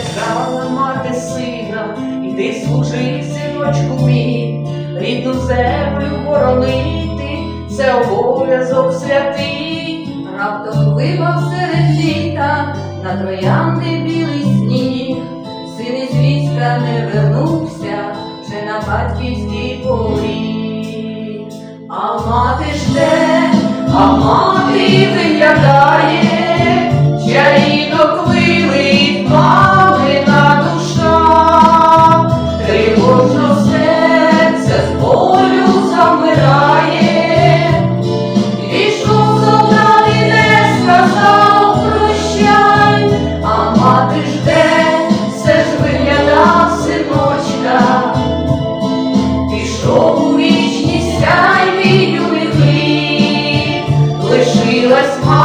Ляжала мати сина, іди служи, синочку мій, рідну землю боронити, це обов'язок святий. Раптом випав серед літа на троянди білий сніг, син із війська не вернувся, вже на батьківський поріг. А мати жде, а мати виглядає,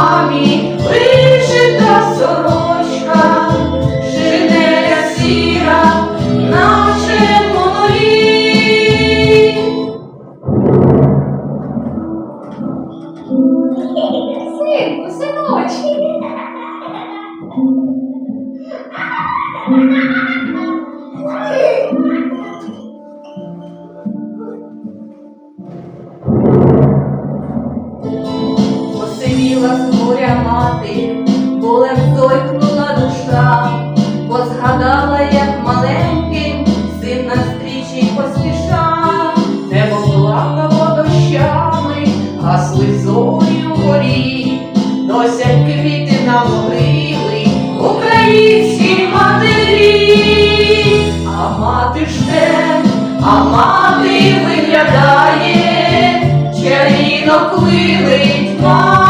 мамі вишита сорочка, шинеля сіра, наче моноліт. Синку, синочку. Посивіла горя мати, болем зойкнула душа, бо згадала, як маленьким син на стрічі поспішав, небо плакало дощами, гасли зорі угорі, носять квіти на могили українські матері, а мати жде, а мати виглядає, чарівно квилить мама.